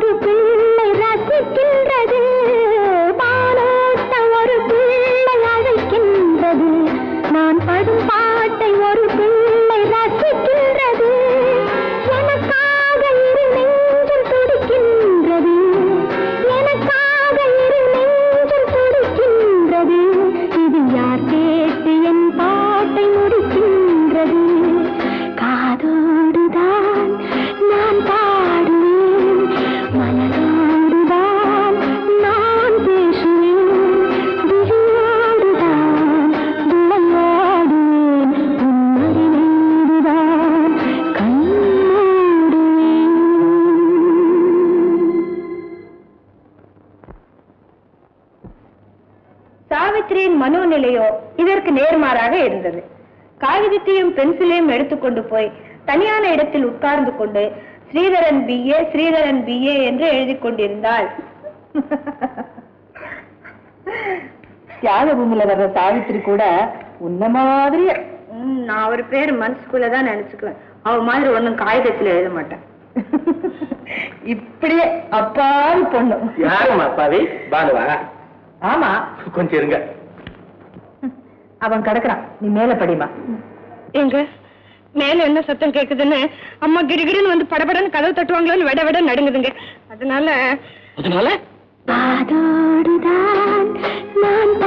ஒரு பிள்ளை ரசிக்கின்றது. பாலோட்ட ஒரு பிள்ளை அழைக்கின்றது. நான் படும் பாட்டை ஒரு பிள்ளை ரசிக்கின்றது. மனநிலையோ இதற்கு நேர்மாறாக இருந்தது. காகிதத்தையும் பென்சிலையும் எடுத்துக்கொண்டு போய் தனியான இடத்தில் உட்கார்ந்து கொண்டு ஸ்ரீதரன் பிஏ ஸ்ரீதரன் பிஏ என்று எழுதி கொண்டிருந்தாள். தியாக பூமியில வர்ற சாவித்திரி கூட உன்ன மாதிரியே. ம், நான் அவர் பேர் மனசுக்குள்ள தான் நினைச்சுக்குவேன். அவ மாதிரி ஒண்ணும் காகிதத்துல எழுத மாட்டேன். இப்படியே அப்பாவி பொண்ணு. யாரும் அப்பாவி? பாலுவா ஆமா. கொஞ்சம் இருங்க. அவன் கிடக்குறான். நீ மேல படிமா எங்க? மேல என்ன சத்தம் கேக்குதுன்னு? அம்மா கிடுகிடுன்னு வந்து படபடன்னு கதவு தட்டுவாங்களோன்னு விட விட நடுங்குதுங்க. அதனால அதனால? நான்